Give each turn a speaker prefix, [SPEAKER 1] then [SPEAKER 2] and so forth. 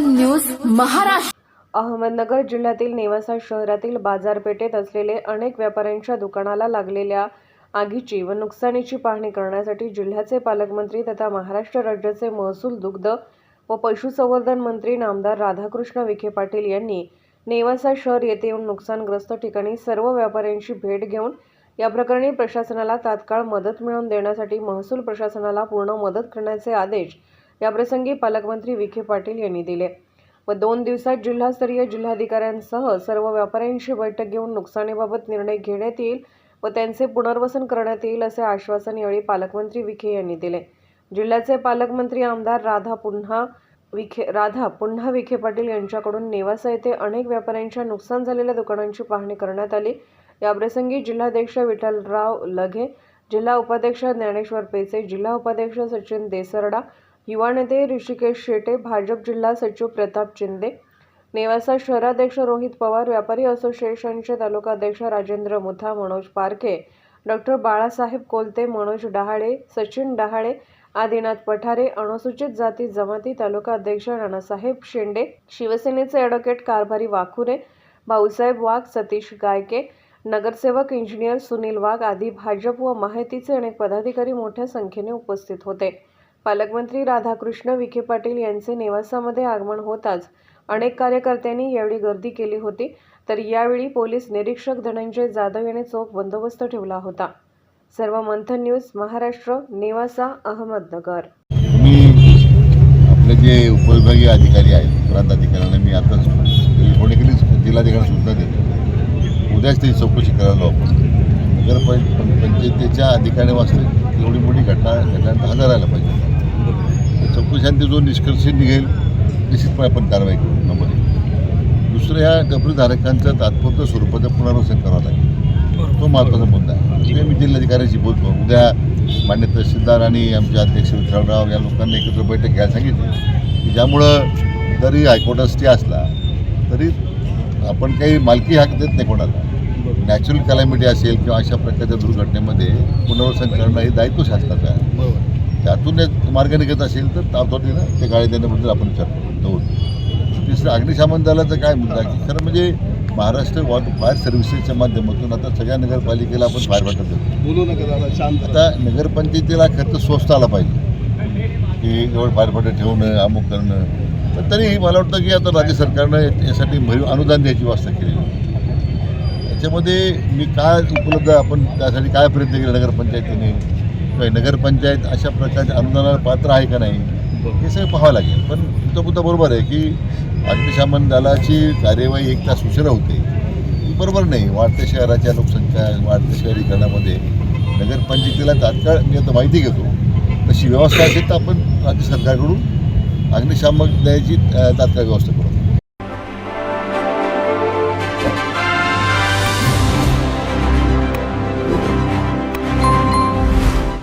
[SPEAKER 1] News Maharashtra.
[SPEAKER 2] Ahmednagar जिल्ह्यातील नेवासा शहरातील बाजारपेठेत असलेले अनेक व्यापाऱ्यांच्या दुकानाला लागलेल्या आगीची व नुकसानीची पाहणी करण्यासाठी जिल्ह्याचे पालकमंत्री तथा महाराष्ट्र राज्याचे महसूल दुग्ध व पशुसंवर्धन मंत्री नामदार राधाकृष्ण विखे पाटील यांनी नेवासा शहर येथे येऊन नुकसानग्रस्त ठिकाणी सर्व व्यापाऱ्यांची भेट घेऊन या प्रकरणी प्रशासनाला तात्काळ मदत मिळवून देण्यासाठी महसूल प्रशासनाला पूर्ण मदत करण्याचे आदेश याप्रसंगी पालकमंत्री विखे पाटील यांनी दिले. व दोन दिवसात जिल्हास्तरीय जिल्हाधिकाऱ्यांसह सर्व व्यापाऱ्यांशी बैठक घेऊन नुकसानीबाबत निर्णय घेण्यात येईल व त्यांचे पुनर्वसन करण्यात येईल असे आश्वासन यावेळी पालकमंत्री विखे यांनी दिले. जिल्ह्याचे पालकमंत्री आमदार राधा पुन्हा विखे राधा पुन्हा विखे पाटील यांच्याकडून नेवासा येथे अनेक व्यापाऱ्यांच्या नुकसान झालेल्या दुकानांची पाहणी करण्यात आली. याप्रसंगी जिल्हाध्यक्ष विठ्ठलराव लघे जिल्हा उपाध्यक्ष ज्ञानेश्वर पेचे जिल्हा उपाध्यक्ष सचिन देसरडा युवा नेते ऋषिकेश शेटे भाजप जिल्हा सचिव प्रताप चिंदे नेवासा शहराध्यक्ष रोहित पवार व्यापारी असोसिएशनचे तालुकाध्यक्ष राजेंद्र मुथा मनोज पारखे डॉक्टर बाळासाहेब कोलते मनोज डहाळे सचिन डहाळे आदिनाथ पठारे अनुसूचित जाती जमाती तालुका अध्यक्ष नानासाहेब शेंडे शिवसेनेचे ॲडव्होकेट कारभारी वाखुरे भाऊसाहेब वाघ सतीश गायके नगरसेवक इंजिनियर सुनील वाघ आदी भाजप व माहितीचे अनेक पदाधिकारी मोठ्या संख्येने उपस्थित होते. पालकमंत्री राधाकृष्ण विखे पाटील यांचे नेवासामध्ये आगमन होताच अनेक कार्यकर्त्यांनी यावेळी गर्दी केली होती. तर यावेळी पोलीस निरीक्षक धनंजय जाधव यांनी चोख बंदोबस्त ठेवला होता. सर्व मंथन न्यूज महाराष्ट्र नेवासा अहमदनगर.
[SPEAKER 3] मी आपले जे उपविभागीय अधिकारी आहेत प्रांत अधिकाऱ्यांना मी आताच टेलिफोनिकली जिल्हाधिकारी सुद्धा देतो. उद्याच त्याची चौकशी करायला आपण नगर पंचायतीच्या अधिकाऱ्या वाचते एवढी मोठी घटना घटना हजर राहायला पाहिजे. त्या चौकशांती जो निष्कर्ष निघेल निश्चितपणे आपण कारवाई करू नंबर एक दुसरं या डबरीधारकांचं तात्पुरतं स्वरूपाचं पुनर्वसन करावं लागेल. तो महत्त्वाचा मुद्दा आहे. ते मी जिल्हाधिकाऱ्यांशी बोलतो उद्या मान्य तहसीलदार आणि आमचे अध्यक्ष विठ्ठलराव या लोकांनी एकत्र बैठक घ्यायला सांगितली की ज्यामुळं जरी हायकोर्टात स्टे असला तरी आपण काही मालकी हक देत नाही कोणाला. नॅचरल कॅलॅमिटी असेल किंवा अशा प्रकारच्या दुर्घटनेमध्ये पुनर्वसन करणं हे दायित्व शासनाचं आहे. त्यातून एक मार्ग निघत असेल तर ताबडतोबीनं ते गाडी देण्याबद्दल आपण विचार करू. तिसरं अग्निशमन दलाचा काय मुद्दा की खरं म्हणजे महाराष्ट्र वॉटर फायर सर्व्हिसेसच्या माध्यमातून आता सगळ्या नगरपालिकेला आपण फायर वाटप देतो.
[SPEAKER 4] बोलू
[SPEAKER 3] आता नगरपंचायतीला खर्च स्वस्त आला पाहिजे. की जवळ फायरफाटे ठेवणं अमुक करणं. पण तरी मला वाटतं की आता राज्य सरकारनं यासाठी भरीव अनुदान द्यायची व्यवस्था केली याच्यामध्ये मी काय उपलब्ध आपण त्यासाठी काय प्रयत्न केले नगरपंचायतीने? किंवा नगरपंचायत अशा प्रकारच्या अनुदानाला पात्र आहे का नाही हे सगळं पाहावं लागेल. पण तुमचा मुद्दा बरोबर आहे की अग्निशमन दलाची कार्यवाही एक तास उशिरा होते. बरोबर नाही. वाढत्या शहराच्या लोकसंख्या वाढत्या शहरीकरणामध्ये नगरपंचायतीला तात्काळ मी आता माहिती घेतो. तशी व्यवस्था असेल तर आपण राज्य सरकारकडून अग्निशामक द्यायची तात्काळ व्यवस्था करू.